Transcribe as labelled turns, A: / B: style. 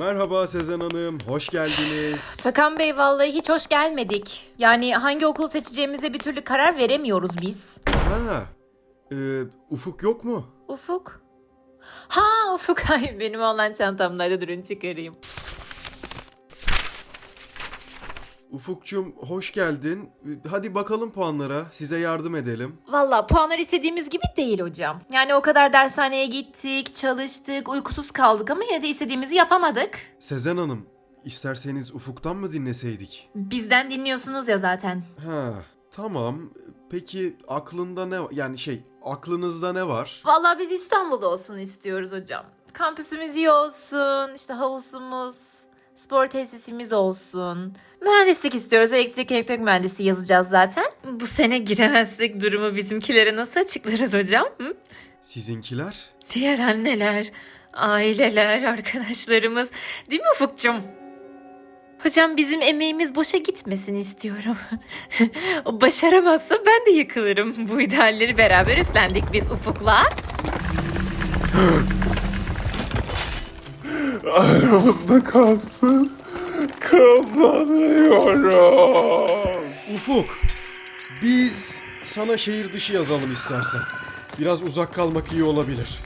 A: Merhaba Sezen Hanım, hoş geldiniz.
B: Sakan Bey vallahi hiç hoş gelmedik. Yani hangi okul seçeceğimize bir türlü karar veremiyoruz biz.
A: Ha, e, Ufuk yok mu?
B: Ufuk. Ha Ufuk ay benim olan çantamdaydı durun çıkarayım.
A: Ufukçum hoş geldin. Hadi bakalım puanlara, size yardım edelim.
B: Valla puanlar istediğimiz gibi değil hocam. Yani o kadar dershaneye gittik, çalıştık, uykusuz kaldık ama yine de istediğimizi yapamadık.
A: Sezen Hanım, isterseniz Ufuk'tan mı dinleseydik?
B: Bizden dinliyorsunuz ya zaten.
A: Ha, tamam. Peki aklında ne yani şey, aklınızda ne var?
B: Valla biz İstanbul'da olsun istiyoruz hocam. Kampüsümüz iyi olsun, işte havuzumuz, spor tesisimiz olsun. Mühendislik istiyoruz. Elektrik elektronik mühendisi yazacağız zaten. Bu sene giremezsek durumu bizimkilere nasıl açıklarız hocam? Hı?
A: Sizinkiler?
B: Diğer anneler, aileler, arkadaşlarımız. Değil mi Ufukcuğum? Hocam bizim emeğimiz boşa gitmesin istiyorum. başaramazsa ben de yıkılırım. Bu idealleri beraber üstlendik biz Ufuk'la.
C: Aramızda kalsın. Kazanıyorum.
A: Ufuk, biz sana şehir dışı yazalım istersen. Biraz uzak kalmak iyi olabilir.